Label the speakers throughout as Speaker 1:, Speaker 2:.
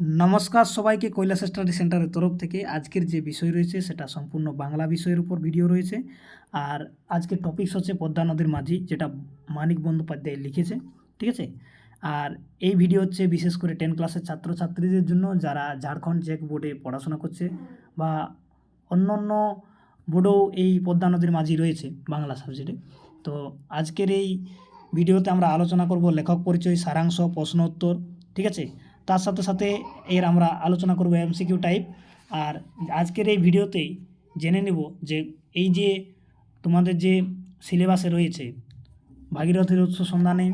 Speaker 1: নমস্কার সবাইকে কৈলাস স্টাডি সেন্টারের তরফ থেকে। আজকের যে বিষয় রয়েছে, সেটা সম্পূর্ণ বাংলা বিষয়ের উপর ভিডিও রয়েছে। আর আজকের টপিকস হচ্ছে পদ্মা নদীর মাঝি, যেটা মানিক বন্দ্যোপাধ্যায় লিখেছে, ঠিক আছে? আর এই ভিডিও হচ্ছে বিশেষ করে টেন ক্লাসের ছাত্রছাত্রীদের জন্য, যারা ঝাড়খণ্ড চেক বোর্ডে পড়াশোনা করছে বা অন্য অন্য বোর্ডেও এই পদ্মা নদীর মাঝি রয়েছে বাংলা সাবজেক্টে তো আজকের এই ভিডিওতে আমরা আলোচনা করব লেখক পরিচয়, সারাংশ প্রশ্ন উত্তর ঠিক আছে? তার সাথে সাথে এর আমরা আলোচনা করব এমসিকিউ টাইপ আর আজকের এই ভিডিওতেই জেনে নেব যে এই যে তোমাদের যে সিলেবাসে রয়েছে ভাগীরথীর উৎস সন্ধানে,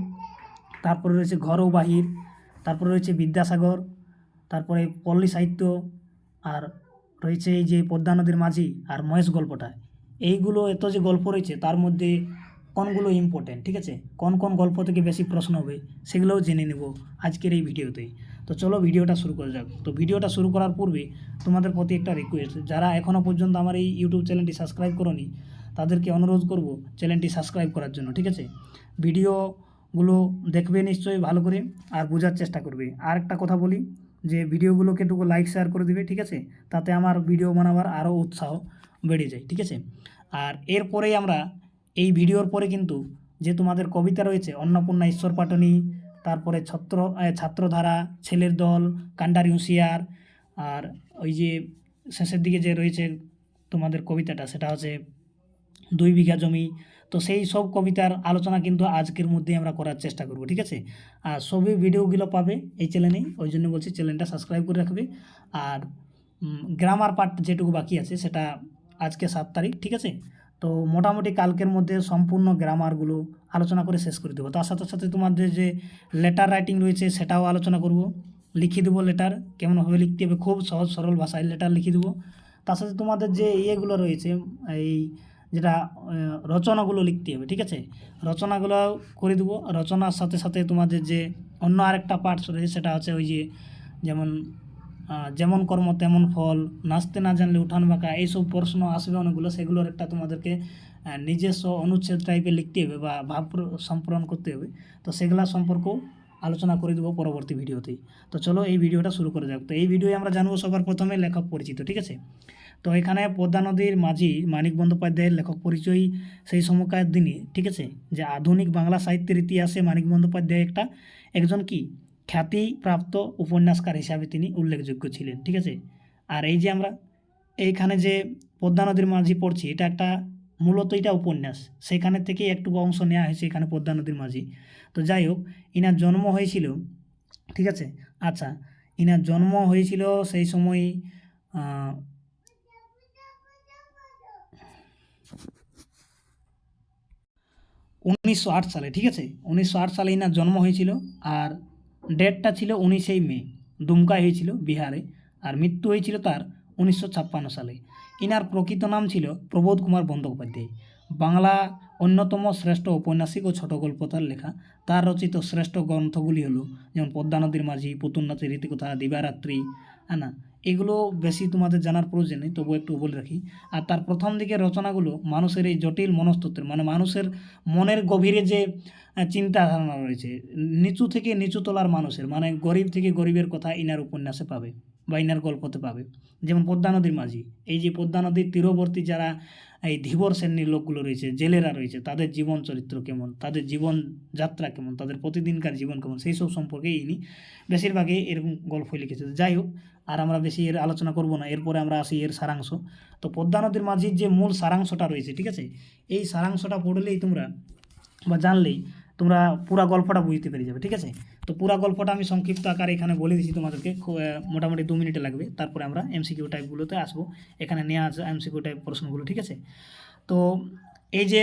Speaker 1: তারপরে রয়েছে ঘর ও বাহির, তারপরে রয়েছে বিদ্যাসাগর, তারপরে পল্লী সাহিত্য, আর রয়েছে এই যে পদ্মা নদীর মাঝি আর মহেশ গল্পটা। এইগুলো এত যে গল্প রয়েছে, তার মধ্যে কোনগুলো ইম্পর্টেন্ট ঠিক আছে? কোন কোন গল্প থেকে বেশি প্রশ্ন হবে, সেগুলোও জেনে নেব আজকের এই ভিডিওতেই তো চলো ভিডিওটা শুরু করা যাক। তো ভিডিওটা শুরু করার পূর্বে তোমাদের প্রতি একটা রিকোয়েস্ট যারা এখনও পর্যন্ত আমার এই ইউটিউব চ্যানেলটি সাবস্ক্রাইব করনি, তাদেরকে অনুরোধ করব চ্যানেলটি সাবস্ক্রাইব করার জন্য, ঠিক আছে? ভিডিওগুলো দেখবে নিশ্চয়ই ভালো করে আর বোঝার চেষ্টা করবে। আর একটা কথা বলি, যে ভিডিওগুলোকে একটু লাইক শেয়ার করে দিবে, ঠিক আছে? তাতে আমার ভিডিও বানাবার আরও উৎসাহ বেড়ে যায়, ঠিক আছে? আর এরপরেই আমরা এই ভিডিওর পরে কিন্তু যে তোমাদের কবিতা রয়েছে, অন্নপূর্ণা ঈশ্বর পাটনি তারপরে ছত্র ছাত্রধারা, ছেলের দল, কান্ডারি হুঁশিয়ার, আর ওই যে শেষের দিকে যে রয়েছে তোমাদের কবিতাটা, সেটা হচ্ছে দুই বিঘা জমি। তো সেই সব কবিতার আলোচনা কিন্তু আজকের মধ্যে আমরা করার চেষ্টা করব, ঠিক আছে? আর সবই ভিডিওগুলো পাবে এই চ্যানেলেই, ওই জন্য বলছি চ্যানেলটা সাবস্ক্রাইব করে রাখবে। আর গ্রামার পার্ট যেটুকু বাকি আছে, সেটা আজকে সাত তারিখ, ঠিক আছে? তো মোটামুটি কালকের মধ্যে সম্পূর্ণ গ্রামারগুলো আলোচনা করে শেষ করে দেবো। তার সাথে সাথে তোমাদের যে লেটার রাইটিং রয়েছে সেটাও আলোচনা করব। লিখে দেবো লেটার কেমনভাবে লিখতে হবে, খুব সহজ সরল ভাষায় লেটার লিখে দেবো। তার সাথে তোমাদের যে ইয়েগুলো রয়েছে, এই যেটা রচনাগুলো লিখতে হবে, ঠিক আছে? রচনাগুলো করে দেবো। রচনার সাথে সাথে তোমাদের যে অন্য আরেকটা পার্টস রয়েছে, সেটা হচ্ছে ওই যে যেমন যেমন কর্ম, তেমন ফল, নাচতে না জানলে উঠান বাঁকা, এইসব প্রশ্ন আসবে অনেকগুলো, সেগুলোর একটা তোমাদেরকে নিজস্ব অনুচ্ছেদ টাইপের লিখতে হবে বা ভাব প্র- সম্পূরণ করতে হবে। তো সেগুলা সম্পর্কেও আলোচনা করে দেবো পরবর্তী ভিডিওতেই। তো চলো এই ভিডিওটা শুরু করে যাক। তো এই ভিডিওয়ে আমরা জানব সবার প্রথমে লেখক পরিচিত, ঠিক আছে? তো এখানে পদ্মা নদীর মাঝি মানিক বন্দ্যোপাধ্যায়ের লেখক পরিচয় সেই সময়কার দিনে, ঠিক আছে? যে আধুনিক বাংলা সাহিত্যের ইতিহাসে মানিক বন্দ্যোপাধ্যায় একটা, একজন কি? খ্যাতিপ্রাপ্ত উপন্যাসকার হিসাবে তিনি উল্লেখযোগ্য ছিলেন, ঠিক আছে? আর এই যে আমরা এইখানে যে পদ্মা নদীর মাঝি পড়ছি, এটা একটা মূলত এটা উপন্যাস। সেখানে থেকে একটু অংশ নেওয়া হয়েছে এখানে পদ্মা নদীর মাঝি। তো যাই হোক, ইনার জন্ম হয়েছিল, ঠিক আছে? আচ্ছা ইনার জন্ম হয়েছিল সেই সময় উনিশশো আট সালে, ঠিক আছে? উনিশশো আট সালে ইনার জন্ম হয়েছিল, আর ডেটটা ছিল উনিশেই মে, দুমকা হয়েছিল বিহারে, আর মৃত্যু হয়েছিল তার উনিশশো ছাপ্পান্ন সালে। ইনার প্রকৃত নাম ছিল প্রবোধ কুমার বন্দ্যোপাধ্যায়। বাংলা অন্যতম শ্রেষ্ঠ ঔপন্যাসিক ও ছোট গল্প তার লেখা। তার রচিত শ্রেষ্ঠ গ্রন্থগুলি হলো, যেমন পদ্মা নদীর মাঝি, পুতুল নাচের রীতিকথা, দিবারাত্রি হ্যাঁ না এগুলো বেশি তোমাদের জানার প্রয়োজন নেই তবু একটু বলে রাখি। আর তার প্রথম দিকের রচনাগুলো মানুষের এই জটিল মনস্তত্ত্বের মানে মানুষের মনের গভীরে যে আহ, চিন্তা ধারণা রয়েছে নিচু থেকে নিচু তলার মানুষের মানে গরিব থেকে গরিবের কথা ইনার উপন্যাসে পাবে বা ইনার গল্পতে পাবে। যেমন পদ্মা নদীর মাঝি এই যে পদ্মা নদীর তীরবর্তী যারা এই ধীবর শ্রেণির লোকগুলো রয়েছে জেলেরা রয়েছে তাদের জীবন চরিত্র কেমন তাদের জীবন যাত্রা কেমন তাদের প্রতিদিনকার জীবন কেমন সেই সব সম্পর্কে ইনি বেশিরভাগই এরকম গল্পই লিখেছে যাই হোক আর আমরা বেশি এর আলোচনা করব না, এরপরে আমরা আসি এর সারাংশ। তো পদ্মা নদীর মাঝির যে মূল সারাংশটা রয়েছে, ঠিক আছে? এই সারাংশটা পড়লেই তোমরা বা জানলেই তোমরা পুরা গল্পটা বুঝতে পেরে যাবে, ঠিক আছে? তো পুরা গল্পটা আমি সংক্ষিপ্ত আকারে এখানে বলে দিচ্ছি তোমাদেরকে মোটামুটি দু মিনিটে লাগবে। তারপরে আমরা এমসিকিউ টাইপগুলোতে আসব। এখানে নেওয়া আছে এমসিকিউ টাইপ প্রশ্নগুলো, ঠিক আছে? তো এই যে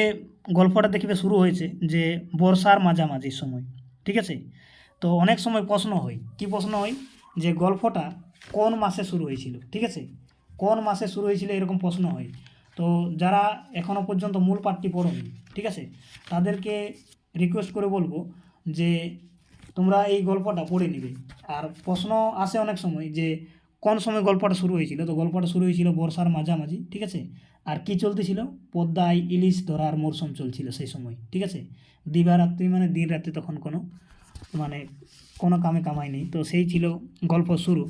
Speaker 1: গল্পটা দেখবে শুরু হয়েছে যে বর্ষার মাঝামাঝির সময়, ঠিক আছে? তো অনেক সময় প্রশ্ন হয়। কি প্রশ্ন হয়? যে গল্পটা কোন মাসে শুরু হয়েছিল? ঠিক আছে? কোন মাসে শুরু হয়েছিল এরকম প্রশ্ন হয়। তো যারা এখনও পর্যন্ত মূল পাঠটি পড়োনি, ঠিক আছে? তাদেরকে রিকোয়েস্ট করে বলব যে তোমরা এই গল্পটা পড়ে নিবে। আর প্রশ্ন আসে অনেক সময় যে কোন সময় গল্পটা শুরু হয়েছিল? তো গল্পটা শুরু হয়েছিল বর্ষার মাঝামাঝি, ঠিক আছে? আর কি চলতেছিল? পদ্মায় ইলিশ ধরার মরশুম চলছিল সেই সময়, ঠিক আছে? দিবারাত্রি মানে দিন রাত্রি তখন কোনো মানে কোনো কামে কামাই নেই। তো সেই ছিল গল্প শুরু।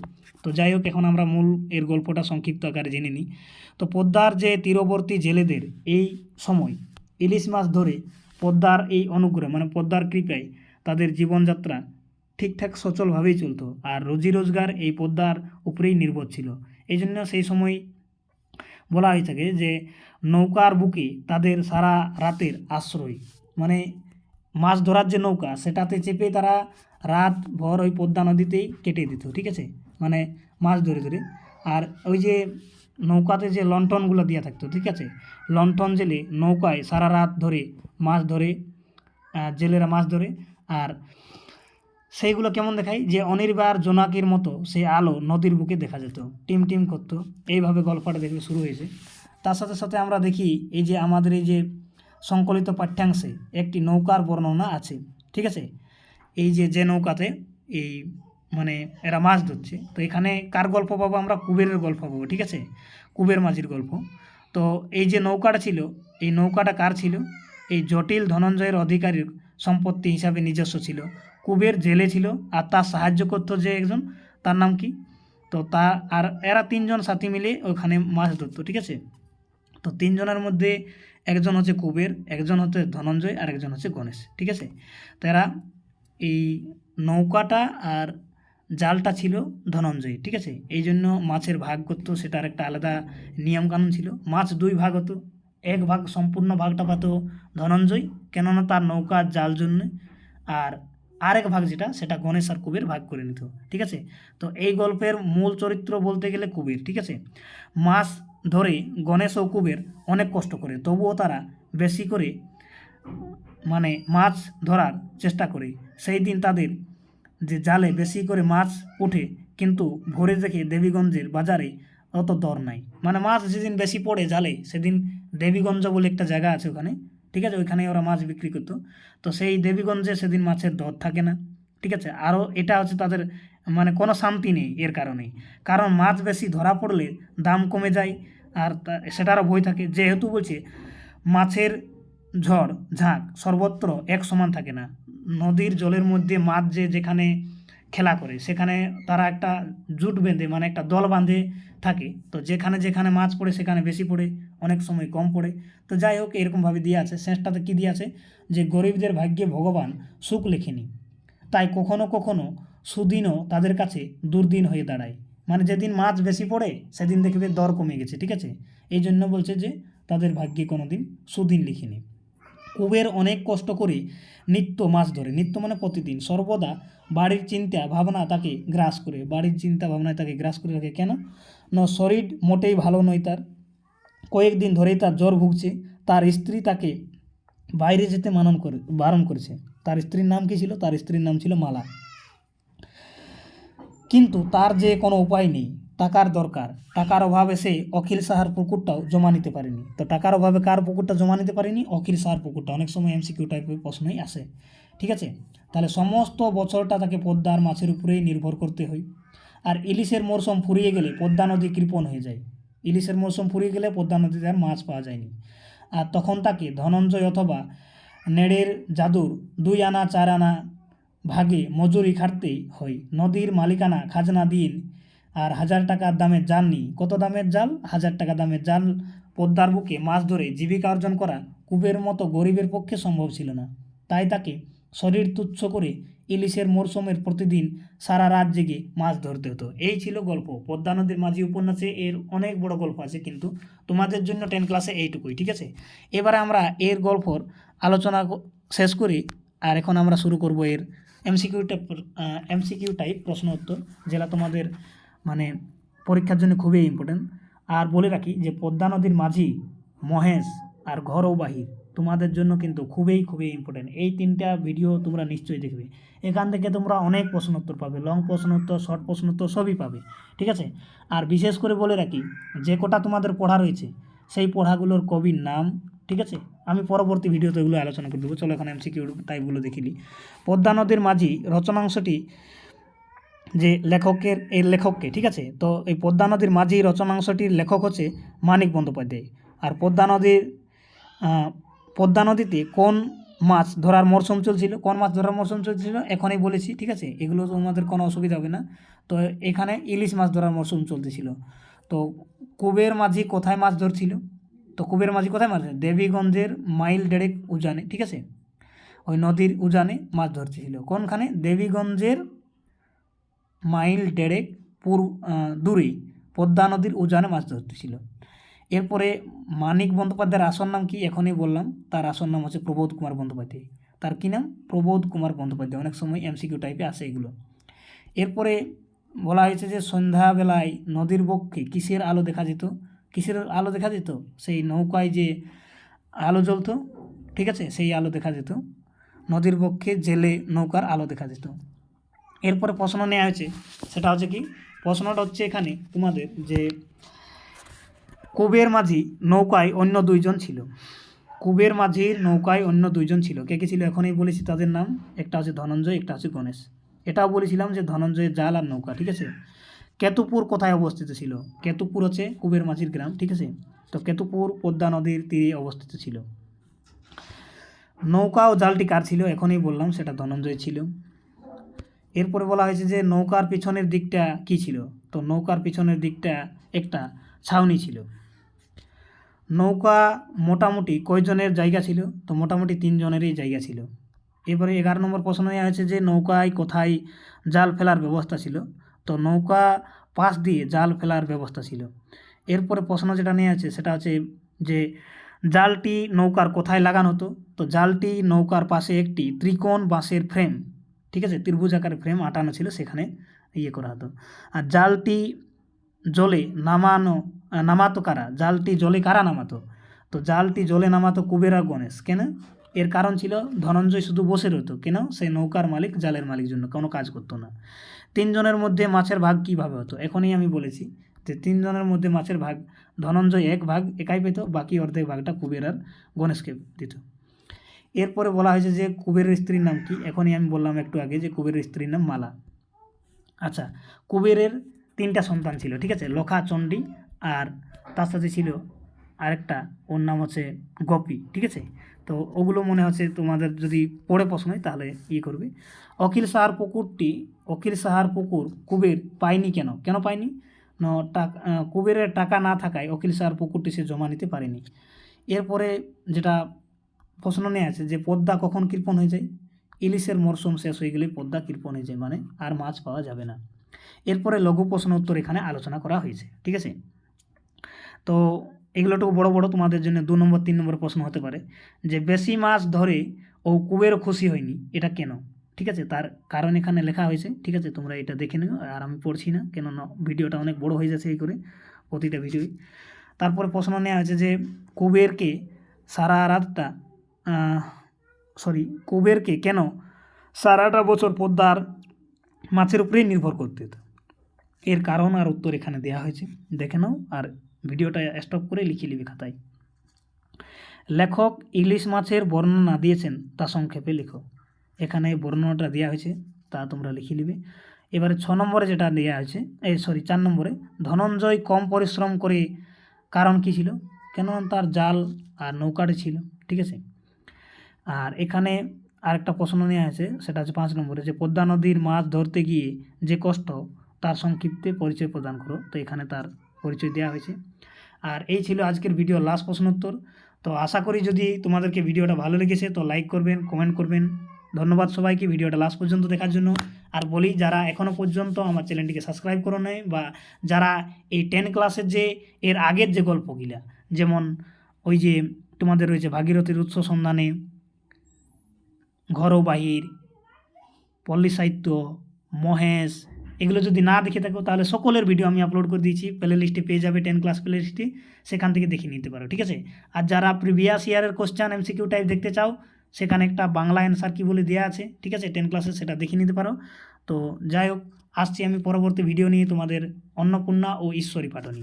Speaker 1: তো যাই হোক, এখন আমরা মূল এর গল্পটা সংক্ষিপ্ত আকারে জেনে নিই। তো পদ্মার যে তীরবর্তী জেলেদের এই সময়, ইলিশ মাছ ধরে পদ্মার এই অনুগ্রহ মানে পদ্মার কৃপায় তাদের জীবনযাত্রা ঠিকঠাক সচলভাবেই চলতো আর রুজি রোজগার এই পদ্মার উপরেই নির্ভর ছিল। এই জন্য সেই সময় বলা হয়ে থাকে যে নৌকার বুকে তাদের সারা রাতের আশ্রয় মানে মাছ ধরার যে নৌকা, সেটাতে চেপে তারা রাত, ভর ওই পদ্মা নদীতেই কেটে দিত, ঠিক আছে? মানে মাছ ধরে ধরে। আর ওই যে নৌকাতে যে লন্ঠনগুলো দেওয়া থাকতো, ঠিক আছে? লন্ঠন জেলে নৌকায় সারা রাত ধরে মাছ ধরে জেলেরা মাছ ধরে। আর সেইগুলো কেমন দেখায়? যে অনির্বার জোনাকির মতো সেই আলো নদীর বুকে দেখা যেত, টিম টিম করতো। এইভাবে গল্পটা দেখবে শুরু হয়েছে। তার সাথে সাথে আমরা দেখি, এই যে আমাদের এই যে সংকলিত পাঠ্যাংশে একটি নৌকার বর্ণনা আছে, ঠিক আছে? এই যে যে নৌকাতে এই মানে এরা মাছ ধরছে, তো এখানে কার গল্প পাবো আমরা? কুবেরের গল্প পাবো, ঠিক আছে? কুবের মাঝির গল্প। তো এই যে নৌকাটা ছিল, এই নৌকাটা কার ছিল? এই জটিল ধনঞ্জয়ের অধিকারীর সম্পত্তি হিসাবে নিজস্ব ছিল। কুবের জেলে ছিল আর তার সাহায্য করতো যে একজন, তার নাম কি? তো তা আর এরা তিনজন সাথী মিলে ওখানে মাছ ধরতো, ঠিক আছে? তো তিনজনের মধ্যে একজন হচ্ছে কুবের, একজন হচ্ছে ধনঞ্জয় আর একজন হচ্ছে গণেশ, ঠিক আছে? তো এরা এই নৌকাটা আর জালটা ছিল ধনঞ্জয়, ঠিক আছে? এই জন্য মাছের ভাগ করতো, সেটার একটা আলাদা নিয়মকানুন ছিল। মাছ দুই ভাগ হতো, এক ভাগ সম্পূর্ণ ভাগটা পাতো ধনঞ্জয়, কেননা তার নৌকা জাল জন্য, আর আরেক ভাগ যেটা, সেটা গণেশ আর কুবের ভাগ করে নিত, ঠিক আছে? তো এই গল্পের মূল চরিত্র বলতে গেলে কুবের, ঠিক আছে? মাছ ধরে গণেশ ও কুবের অনেক কষ্ট করে, তবুও তারা বেশি করে মানে মাছ ধরার চেষ্টা করে। সেই দিন তাদের যে জালে বেশি করে মাছ ওঠে, কিন্তু ভোরে দেখে দেবীগঞ্জের বাজারে অত দর নাই। মানে মাছ যেদিন বেশি পড়ে জালে, সেদিন দেবীগঞ্জ বলে একটা জায়গা আছে ওখানে, ঠিক আছে? ওইখানে ওরা মাছ বিক্রি করতো। তো সেই দেবীগঞ্জে সেদিন মাছের দর থাকে না, ঠিক আছে? আরও এটা হচ্ছে তাদের মানে কোনো শান্তি নেই এর কারণেই। কারণ মাছ বেশি ধরা পড়লে দাম কমে যায়, আর সেটারও ভয় থাকে। যেহেতু বলছে, মাছের ঝড়, ঝাঁক সর্বত্র এক সমান থাকে না। নদীর জলের মধ্যে মাছ যে যেখানে খেলা করে, সেখানে তারা একটা জুট বেঁধে মানে একটা দল বাঁধে থাকে। তো যেখানে যেখানে মাছ পড়ে, সেখানে বেশি পড়ে, অনেক সময় কম পড়ে। তো যাই হোক, এরকমভাবে দিয়ে আছে। শেষটাতে কী দিয়ে আছে? যে গরিবদের ভাগ্যে ভগবান সুখ লেখেনি। তাই কখনো কখনো সুদিনও তাদের কাছে দুর্দিন হয়ে দাঁড়ায়। মানে যেদিন মাছ বেশি পড়ে, সেদিন দেখবে দর কমে গেছে, ঠিক আছে? এই জন্য বলছে যে তাদের ভাগ্যে কোনো দিন সুদিন লিখিনি। কুবের অনেক কষ্ট করে নিত্য মাছ ধরে। নিত্য মানে প্রতিদিন। সর্বদা বাড়ির চিন্তা ভাবনা তাকে গ্রাস করে। বাড়ির চিন্তা ভাবনায় তাকে গ্রাস করে রাখে। কেন? না, শরীর মোটেই ভালো নয় তার। কয়েকদিন ধরেই তার জ্বর ভুগছে। তার স্ত্রী তাকে বাইরে যেতে মানন করে, বারণ করেছে। তার স্ত্রীর নাম কী ছিল? তার স্ত্রীর নাম ছিল মালা। কিন্তু তার যে কোনো উপায় নেই। টাকার দরকার। টাকার অভাবে সে অখিল সাহার পুকুরটাও জমা নিতে পারেনি। তো টাকার অভাবে কার পুকুরটা জমা নিতে পারেনি? অখিল সাহার পুকুরটা। অনেক সময় এমসিকিউ টাইপের প্রশ্নই আসে। ঠিক আছে? তাহলে সমস্ত বছরটা তাকে পদ্মার মাছের উপরেই নির্ভর করতে হয়। আর ইলিশের মরশুম ফুরিয়ে গেলে পদ্মা নদী কৃপণ হয়ে যায়। ইলিশের মরশুম ফুরিয়ে গেলে পদ্মা নদীতে আর মাছ পাওয়া যায়নি। আর তখন তাকে ধনঞ্জয় অথবা নেড়ের জাদুর দুই আনা, চার আনা ভাগে মজুরি খাটতেই হয়। নদীর মালিকানা খাজনা দিন আর হাজার টাকার দামের জাল নিই। কত দামের জাল? হাজার টাকা দামের জাল। পদ্মার বুকে মাছ ধরে জীবিকা অর্জন করা কুবের মতো গরিবের পক্ষে সম্ভব ছিল না। তাই তাকে শরীর তুচ্ছ করে ইলিশের মরশুমের প্রতিদিন সারা রাত জেগে মাছ ধরতে হতো। এই ছিল গল্প। পদ্মা নদীর মাঝি উপন্যাসে এর অনেক বড় গল্প আছে, কিন্তু তোমাদের জন্য টেন ক্লাসে এইটুকুই, ঠিক আছে? এবারে আমরা এর গল্পর আলোচনা শেষ করি, আর এখন আমরা শুরু করব এর এমসিকিউ টাইপ এমসিকিউ টাইপ প্রশ্ন উত্তর যেটা তোমাদের মানে পরীক্ষার জন্য খুবই ইম্পর্টেন্ট আর বলে রাখি যে পদ্মা নদীর মাঝি মহেশ আর ঘর ও বাহির, তোমাদের জন্য কিন্তু খুবই খুবই ইম্পর্টেন্ট এই তিনটা ভিডিও তোমরা নিশ্চয়ই দেখবে। এখান থেকে তোমরা অনেক প্রশ্ন উত্তর পাবে। লং প্রশ্ন উত্তর শর্ট প্রশ্ন উত্তর সবই পাবে। ঠিক আছে? আর বিশেষ করে বলে রাখি, যে কটা তোমাদের পড়া রয়েছে, সেই পড়াগুলোর কবির নাম, ঠিক আছে? আমি পরবর্তী ভিডিওতে এগুলো আলোচনা করে দেবো। চলো এখন এমসিকিউ টাইপগুলো দেখিলি পদ্মা নদীর মাঝি রচনাংশটি যে লেখকের এই লেখককে, ঠিক আছে? তো এই পদ্মা নদীর মাঝি রচনাংশটির লেখক হচ্ছে মানিক বন্দ্যোপাধ্যায়। আর পদ্মা নদীর পদ্মা নদীতে কোন মাছ ধরার মরশুম চলছিল, কোন মাছ ধরার মরশুম চলছিল, এখনই বলেছি, ঠিক আছে? এগুলো তোমাদের কোনো অসুবিধা হবে না। তো এখানে ইলিশ মাছ ধরার মরশুম চলতেছিল। তো কুবের মাঝি কোথায় মাছ ধরছিল? তো কুবের মাঝি কোথায় মাছ ধরছিল? দেবীগঞ্জের মাইল ডেরেক উজানে, ঠিক আছে? ওই নদীর উজানে মাছ ধরতেছিল কোনখানে? দেবীগঞ্জের মাইল ডেরেক পুর আহ, দূরে পদ্মা নদীর উজানে মাছ ধরতেছিল। এরপরে মানিক বন্দ্যোপাধ্যায়ের আসল নাম কি? এখনই বললাম তার আসল নাম হচ্ছে প্রবোধ কুমার বন্দ্যোপাধ্যায়। তার কী নাম? প্রবোধ কুমার বন্দ্যোপাধ্যায়। অনেক সময় এমসিকিউ টাইপে আসে এগুলো। এরপরে বলা হয়েছে যে সন্ধ্যাবেলায় নদীর বক্ষে কিসের আলো দেখা যেত? কিসের আলো দেখা যেত? সেই নৌকায় যে আলো জ্বলতো ঠিক আছে? সেই আলো দেখা যেত। নদীর বক্ষে জেলে নৌকার আলো দেখা যেত। এরপরে প্রশ্ন নেওয়া হয়েছে, সেটা হচ্ছে কি? প্রশ্নটা হচ্ছে এখানে তোমাদের যে কুবের মাঝি নৌকায় অন্য দুইজন ছিল। কুবের মাঝির নৌকায় অন্য দুইজন ছিল। কে কে ছিল? এখনই বলেছি তাদের নাম। একটা হচ্ছে ধনঞ্জয়, একটা হচ্ছে গণেশ। এটাও বলেছিলাম যে ধনঞ্জয়ের জাল আর নৌকা, ঠিক আছে? কেতুপুর কোথায় অবস্থিত ছিল? কেতুপুর হচ্ছে কুবের মাঝির গ্রাম, ঠিক আছে? তো কেতুপুর পদ্মা নদীর তীরে অবস্থিত ছিল। নৌকা ও জালটি কার ছিল? এখনই বললাম, সেটা ধনঞ্জয় ছিল। এরপরে বলা হয়েছে যে নৌকার পিছনের দিকটা কি ছিল? তো নৌকার পিছনের দিকটা একটা ছাউনি ছিল। নৌকা মোটামুটি কয়জনের জায়গা ছিল? তো মোটামুটি তিনজনেরই জায়গা ছিল। এবারে এগারো নম্বর প্রশ্ন নেওয়া হয়েছে যে নৌকায় কোথায় জাল ফেলার ব্যবস্থা ছিল? তো নৌকা পাশ দিয়ে জাল ফেলার ব্যবস্থা ছিল। এরপরে প্রশ্ন যেটা নেওয়া আছে সেটা হচ্ছে যে জালটি নৌকার কোথায় লাগানো হতো? তো জালটি নৌকার পাশে একটি ত্রিকোণ বাঁশের ফ্রেম ঠিক আছে? ত্রিভুজ আকারের ফ্রেম আটানো ছিল, সেখানে ইয়ে করা হতো। আর জালটি জলে নামানো নামাতো কারা? জালটি জলে কারা নামাতো? তো জালটি জলে নামাতো কুবের গণেশ। কেন? এর কারণ ছিল ধনঞ্জয় শুধু বসে রইতো। কেন? সেই নৌকার মালিক, জালের মালিক জন্য। কোনো কাজ করতো না। তিনজনের মধ্যে মাছের ভাগ কীভাবে হতো? এখনই আমি বলেছি যে তিনজনের মধ্যে মাছের ভাগ, ধনঞ্জয় এক ভাগ, একাই পেত, বাকি অর্ধেক ভাগটা কুবের আর গণেশকে দিত। এরপরে বলা হয়েছে যে কুবেরের স্ত্রীর নাম কি? এখনই আমি বললাম একটু আগে যে কুবেরের স্ত্রীর নাম মালা। আচ্ছা কুবেরের তিনটা সন্তান ছিল, ঠিক আছে? লখা, চণ্ডী আর তার সাথে ছিল আরেকটা, ওর নাম হচ্ছে গপি, ঠিক আছে? তো ওগুলো মনে হচ্ছে তোমাদের যদি পড়ে প্রশ্ন হয় তাহলে ইয়ে করবে। অখিল সাহার পুকুরটি, অখিল সাহার পুকুর কুবের পায়নি কেন? কেন পায়নি? ন, টাকা কুবেরের টাকা না থাকায় অখিল সাহার পুকুরটি সে জমা নিতে পারেনি। এরপরে যেটা প্রশ্ন নিয়ে আছে যে পদ্মা কখন কৃপণ হয়ে যায়? ইলিশের মরশুম শেষ হয়ে গেলে পদ্মা কৃপণ হয়ে যায় মানে আর মাছ পাওয়া যাবে না। এরপরে লঘু প্রশ্ন উত্তর এখানে আলোচনা করা হয়েছে, ঠিক আছে? তো এগুলোটুকু বড় বড়, তোমাদের জন্য দু নম্বর, তিন নম্বর প্রশ্ন হতে পারে যে বেশি মাছ ধরে ও কুবেরও খুশি হয়নি, এটা কেন? ঠিক আছে, তার কারণ এখানে লেখা হয়েছে, ঠিক আছে? তোমরা এটা দেখে নিও, আর আমি পড়ছি না, কেননা ভিডিওটা অনেক বড় হয়ে যাচ্ছে এই করে প্রতিটা ভিডিওই। তারপরে প্রশ্ন নেওয়া হয়েছে যে কুবেরকে সারা রাতটা সরি কুবেরকে কেন সারাটা বছর পদ্মার মাছের উপরেই নির্ভর করতে হতো? এর কারণ আর উত্তর এখানে দেওয়া হয়েছে। দেখে নাও, আর ভিডিওটা স্টপ করে লিখে নিবি খাতায়। লেখক ইলিশ মাছের বর্ণনা দিয়েছেন, তা সংক্ষেপে লেখো। এখানে বর্ণনাটা দেওয়া হয়েছে, তা তোমরা লিখে নিবে। এবারে ছ নম্বরে যেটা দেওয়া হয়েছে এই সরি চার নম্বরে, ধনঞ্জয় কম পরিশ্রম করে কারণ কী ছিল? কেন তার জাল আর নৌকাটি ছিল, ঠিক আছে? আর এখানে আরেকটা প্রশ্ন নেওয়া আছে, সেটা হচ্ছে পাঁচ নম্বরে যে পদ্মা নদীর মাছ ধরতে গিয়ে যে কষ্ট, তার সংক্ষিপ্তে পরিচয় প্রদান করো। তো এখানে তার পরিচয় দেওয়া হয়েছে। আর এই ছিল আজকের ভিডিও লাস্ট প্রশ্ন উত্তর। তো আশা করি যদি তোমাদেরকে ভিডিওটা ভালো লেগেছে, তো লাইক করবেন কমেন্ট করবেন। ধন্যবাদ সবাইকে ভিডিওটা লাস্ট পর্যন্ত দেখার জন্য। আর বলি, যারা এখনও পর্যন্ত আমার চ্যানেলটিকে সাবস্ক্রাইব করো নাই, বা যারা এই টেন ক্লাসের যে, এর আগের যে গল্পগুলা, যেমন ওই যে তোমাদের রয়েছে ভাগীরথীর উৎস সন্ধানে ঘর ও পল্লী সাহিত্য মহেশ, এগুলো যদি না দেখে থাকো তাহলে সকলের ভিডিও আমি আপলোড করে দিয়েছি। প্লে লিস্টে পেয়ে যাবে টেন ক্লাস প্লে লিস্টে সেখান থেকে দেখে নিতে পারো, ঠিক আছে? আর যারা প্রিভিয়াস ইয়ারের কোশ্চেন এমসিকিউ টাইপ দেখতে চাও, সেখানে একটা বাংলা অ্যান্সার কী বলে দেওয়া আছে, ঠিক আছে? টেন ক্লাসে সেটা দেখে নিতে পারো। তো যাই হোক, আসছি আমি পরবর্তী ভিডিও নিয়ে তোমাদের অন্নপূর্ণা ও ঈশ্বরী পাটনি